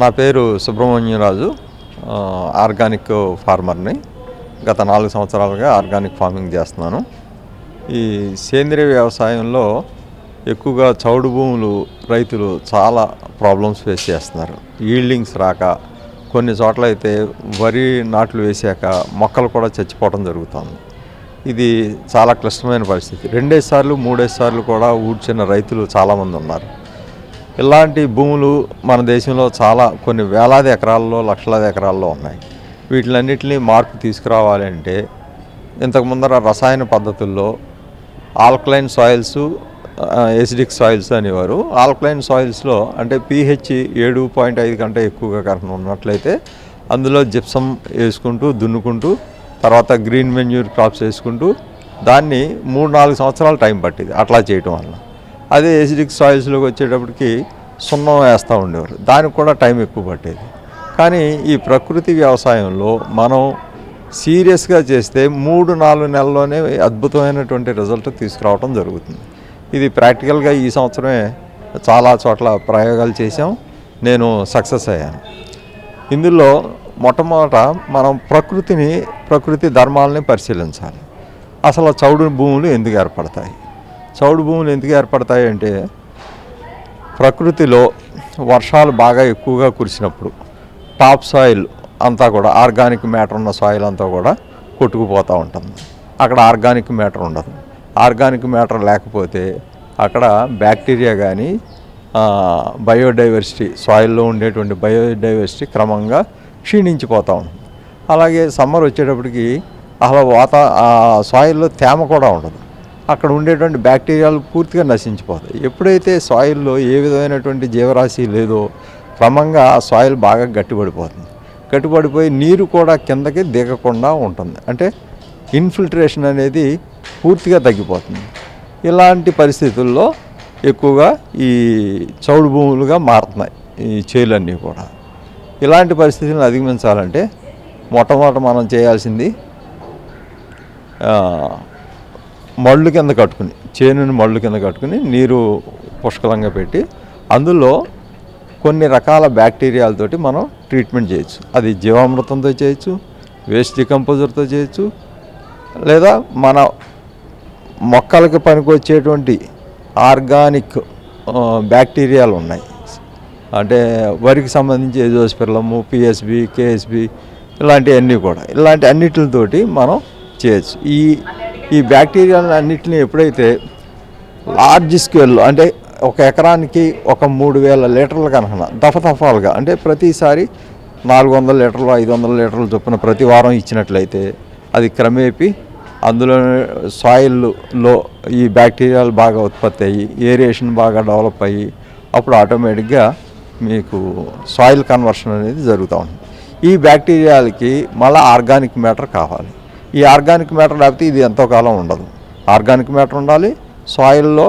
నా పేరు సుబ్రహ్మణ్యరాజు ఆర్గానిక్ ఫార్మర్ని గత నాలుగు సంవత్సరాలుగా ఆర్గానిక్ ఫార్మింగ్ చేస్తున్నాను. ఈ సేంద్రియ వ్యవసాయంలో ఎక్కువగా చౌడు భూములు రైతులు చాలా ప్రాబ్లమ్స్ ఫేస్ చేస్తున్నారు. ఈల్డింగ్స్ రాక కొన్ని చోట్ల అయితే వరి నాట్లు వేసాక మొక్కలు కూడా చచ్చిపోవడం జరుగుతుంది. ఇది చాలా క్లిష్టమైన పరిస్థితి. రెండేసార్లు సార్లు సార్లు కూడా ఊడ్చిన రైతులు చాలామంది ఉన్నారు. ఇలాంటి భూములు మన దేశంలో చాలా కొన్ని వేలాది ఎకరాల్లో లక్షలాది ఎకరాల్లో ఉన్నాయి. వీటిలన్నింటినీ మార్పు తీసుకురావాలి అంటే ఇంతకు ముందర రసాయన పద్ధతుల్లో ఆల్కలైన్ సాయిల్స్ ఎసిడిక్ సాయిల్స్ అనేవారు. ఆల్కలైన్ సాయిల్స్లో అంటే పీహెచ్ ఏడు పాయింట్ ఐదు కంటే ఎక్కువగా కరెంట్ ఉన్నట్లయితే అందులో జిప్సం వేసుకుంటూ దున్నుకుంటూ తర్వాత గ్రీన్ మెన్యూర్ క్రాప్స్ వేసుకుంటూ దాన్ని మూడు నాలుగు సంవత్సరాలు టైం పట్టింది అట్లా చేయటం వల్ల అదే ఎసిడిక్ సాయిల్స్లోకి వచ్చేటప్పటికి సున్నం వేస్తూ ఉండేవారు. దానికి కూడా టైం ఎక్కువ పట్టేది. కానీ ఈ ప్రకృతి వ్యవసాయంలో మనం సీరియస్గా చేస్తే మూడు నాలుగు నెలల్లోనే అద్భుతమైనటువంటి రిజల్ట్ తీసుకురావడం జరుగుతుంది. ఇది ప్రాక్టికల్గా ఈ సంవత్సరమే చాలా చోట్ల ప్రయోగాలు చేసాం నేను సక్సెస్ అయ్యాను. ఇందులో మొట్టమొదట మనం ప్రకృతిని ప్రకృతి ధర్మాలని పరిశీలించాలి. అసలు చౌడు భూములు ఎందుకు ఏర్పడతాయి? చౌడు భూములు ఎందుకు ఏర్పడతాయి అంటే ప్రకృతిలో వర్షాలు బాగా ఎక్కువగా కురిసినప్పుడు టాప్ సాయిల్ అంతా కూడా ఆర్గానిక్ మ్యాటర్ ఉన్న సాయిల్ అంతా కూడా కొట్టుకుపోతూ ఉంటుంది. అక్కడ ఆర్గానిక్ మ్యాటర్ ఉండదు. ఆర్గానిక్ మ్యాటర్ లేకపోతే అక్కడ బ్యాక్టీరియా కానీ బయోడైవర్సిటీ సాయిల్లో ఉండేటువంటి బయోడైవర్సిటీ క్రమంగా క్షీణించిపోతూ ఉంటుంది. అలాగే సమ్మర్ వచ్చేటప్పటికి అసలు వాత సాయిల్లో తేమ కూడా ఉండదు. అక్కడ ఉండేటువంటి బ్యాక్టీరియాలు పూర్తిగా నశించిపోతాయి. ఎప్పుడైతే సాయిల్లో ఏ విధమైనటువంటి జీవరాశి లేదో క్రమంగా ఆ సాయిల్ బాగా గట్టిపడిపోతుంది. గట్టిపడిపోయి నీరు కూడా కిందకి దిగకుండా ఉంటుంది. అంటే ఇన్ఫిల్ట్రేషన్ అనేది పూర్తిగా తగ్గిపోతుంది. ఇలాంటి పరిస్థితుల్లో ఎక్కువగా ఈ చౌడు భూములుగా మారుతున్నాయి ఈ చేలన్నీ కూడా. ఇలాంటి పరిస్థితులను అధిగమించాలంటే మొట్టమొదట మనం చేయాల్సింది మళ్ళు కింద కట్టుకుని చేనుని మళ్ళు కింద కట్టుకుని నీరు పుష్కలంగా పెట్టి అందులో కొన్ని రకాల బ్యాక్టీరియాలతోటి మనం ట్రీట్మెంట్ చేయొచ్చు. అది జీవామృతంతో చేయొచ్చు వేస్ట్ డికంపోజర్తో చేయొచ్చు లేదా మన మొక్కలకు పనికొచ్చేటువంటి ఆర్గానిక్ బ్యాక్టీరియాలు ఉన్నాయి. అంటే వరికి సంబంధించి ఎజోస్పిర్లము పిఎస్బి కేఎస్బి ఇలాంటివన్నీ కూడా. ఇలాంటి అన్నిటితోటి మనం చేయొచ్చు. ఈ ఈ బ్యాక్టీరియాలన్నింటినీ ఎప్పుడైతే లార్జ్ స్కేల్లో అంటే ఒక ఎకరానికి ఒక మూడు వేల లీటర్ల కనుక దఫదఫాలుగా అంటే ప్రతిసారి నాలుగు వందల లీటర్లు ఐదు వందల లీటర్లు చొప్పున ప్రతి వారం ఇచ్చినట్లయితే అది క్రమేపీ అందులో సాయిల్లో ఈ బ్యాక్టీరియాలు బాగా ఉత్పత్తి అయ్యి ఏరియేషన్ బాగా డెవలప్ అయ్యి అప్పుడు ఆటోమేటిక్గా మీకు సాయిల్ కన్వర్షన్ అనేది జరుగుతూ ఉంటుంది. ఈ బ్యాక్టీరియాలకి మళ్ళీ ఆర్గానిక్ మ్యాటర్ కావాలి. ఈ ఆర్గానిక్ మ్యాటర్ లేకపోతే ఇది ఎంతో కాలం ఉండదు. ఆర్గానిక్ మ్యాటర్ ఉండాలి సాయిల్లో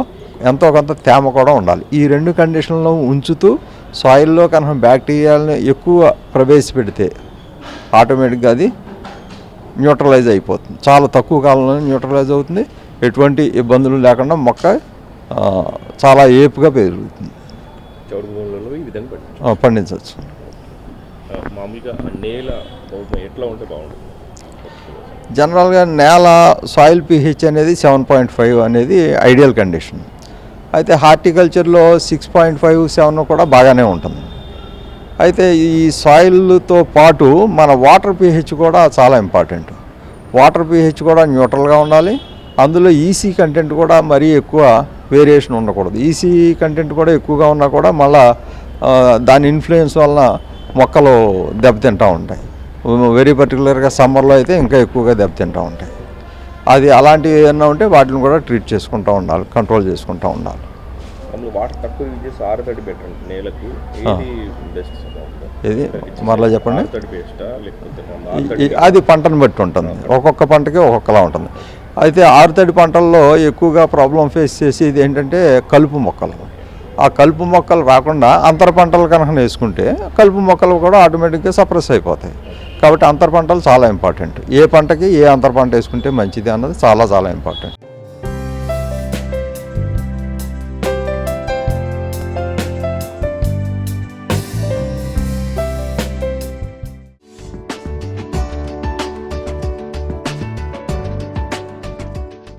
ఎంతో కొంత తేమ కూడా ఉండాలి. ఈ రెండు కండిషన్లో ఉంచుతూ సాయిల్లో కనుక బ్యాక్టీరియాలను ఎక్కువ ప్రవేశపెడితే ఆటోమేటిక్గా అది న్యూట్రలైజ్ అయిపోతుంది. చాలా తక్కువ కాలంలో న్యూట్రలైజ్ అవుతుంది. ఎటువంటి ఇబ్బందులు లేకుండా మొక్క చాలా ఏపుగా పెరుగుతుంది. చౌడు భూములలో ఈ విధంగా పెట్టచ్చు ఆ, పండించవచ్చు. మామూలుగా నేల ఎట్లా ఉంటే బాగుంటుంది? జనరల్గా నేల సాయిల్ పిహెచ్ అనేది సెవెన్ పాయింట్ ఫైవ్ అనేది ఐడియల్ కండిషన్. అయితే హార్టికల్చర్లో సిక్స్ పాయింట్ ఫైవ్ సెవెన్ కూడా బాగానే ఉంటుంది. అయితే ఈ సాయిల్తో పాటు మన వాటర్ పిహెచ్ కూడా చాలా ఇంపార్టెంట్. వాటర్ పిహెచ్ కూడా న్యూట్రల్గా ఉండాలి. అందులో ఈసీ కంటెంట్ కూడా మరీ ఎక్కువ వేరియేషన్ ఉండకూడదు. ఈసీ కంటెంట్ కూడా ఎక్కువగా ఉన్నా కూడా మళ్ళా దాని ఇన్ఫ్లుయెన్స్ వలన మొక్కలు దెబ్బతింటూ ఉంటాయి. వెరీ పర్టికులర్గా సమ్మర్లో అయితే ఇంకా ఎక్కువగా దెబ్బతింటూ ఉంటాయి అది అలాంటివి ఏమన్నా ఉంటే వాటిని కూడా ట్రీట్ చేసుకుంటూ ఉండాలి కంట్రోల్ చేసుకుంటూ ఉండాలి. అందులో వాటర్ తక్కువ యూజ్ చేసి ఆరుతడి బెటర్ నేలకు. ఏది బెస్ట్ ఇది మరలా చెప్పండి. అది పంటను బట్టి ఉంటుంది. ఒక్కొక్క పంటకి ఒక్కొక్కలా ఉంటుంది. అయితే ఆరుతడి పంటల్లో ఎక్కువగా ప్రాబ్లం ఫేస్ చేసేది ఏంటంటే కలుపు మొక్కలు. ఆ కలుపు మొక్కలు రాకుండా అంతర పంటలు కనుక వేసుకుంటే కలుపు మొక్కలు కూడా ఆటోమేటిక్గా సప్రెస్ అయిపోతాయి. కాబట్టి అంతర పంటలు చాలా ఇంపార్టెంట్. ఏ పంటకి ఏ అంతర పంట వేసుకుంటే మంచిది అన్నది చాలా చాలా ఇంపార్టెంట్.